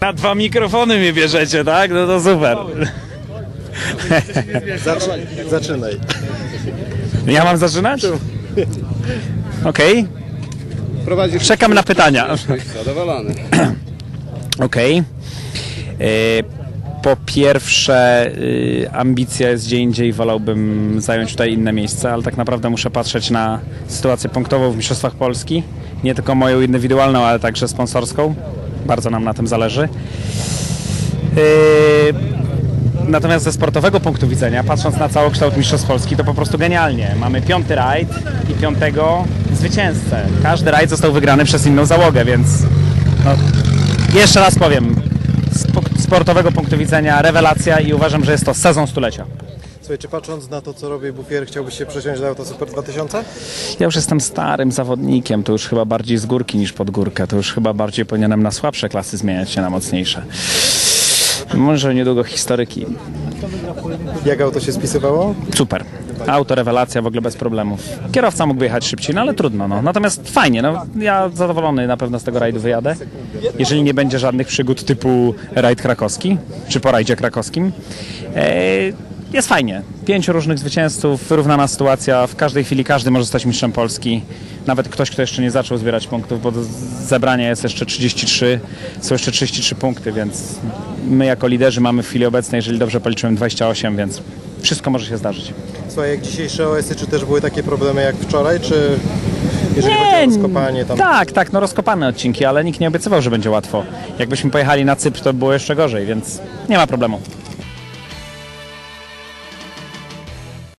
Na dwa mikrofony mnie bierzecie, tak? No to super. Zacz, zaczynaj. Ja mam zaczynać? Okej, Prowadzisz czekam na pytania. Zadowolony. Okej. E, Po pierwsze, y, ambicja jest gdzie indziej, wolałbym zająć tutaj inne miejsce, ale tak naprawdę muszę patrzeć na sytuację punktową w Mistrzostwach Polski. Nie tylko moją indywidualną, ale także sponsorską. Bardzo nam na tym zależy. Y, Natomiast ze sportowego punktu widzenia, patrząc na całokształt Mistrzostw Polski, to po prostu genialnie. Mamy piąty rajd i piątego zwycięzcę. Każdy rajd został wygrany przez inną załogę, więc no, jeszcze raz powiem, z sportowego punktu widzenia rewelacja i uważam, że jest to sezon stulecia. Słuchaj, czy patrząc na to, co robi Bufier, chciałbyś się przesiąść do Auto Super 2000? Ja już jestem starym zawodnikiem, to już chyba bardziej z górki niż pod górkę, to już chyba bardziej powinienem na słabsze klasy zmieniać się na mocniejsze. Może niedługo historyki. Jak auto się spisywało? Super. Auto, rewelacja, w ogóle bez problemów. Kierowca mógłby jechać szybciej, no ale trudno. No. Natomiast fajnie, no, ja zadowolony na pewno z tego rajdu wyjadę. Jeżeli nie będzie żadnych przygód typu rajd krakowski, czy po rajdzie krakowskim. E, jest fajnie. Pięciu różnych zwycięzców, wyrównana sytuacja. W każdej chwili każdy może zostać mistrzem Polski. Nawet ktoś, kto jeszcze nie zaczął zbierać punktów, bo do zebrania jest jeszcze 33, są jeszcze 33 punkty, więc my jako liderzy mamy w chwili obecnej, jeżeli dobrze policzyłem, 28, więc wszystko może się zdarzyć. Słuchaj, jak dzisiejsze OS-y, czy też były takie problemy jak wczoraj, czy jeżeli chodzi o rozkopanie tam? Tak, tak, no rozkopane odcinki, ale nikt nie obiecywał, że będzie łatwo. Jakbyśmy pojechali na Cypr, to by było jeszcze gorzej, więc nie ma problemu.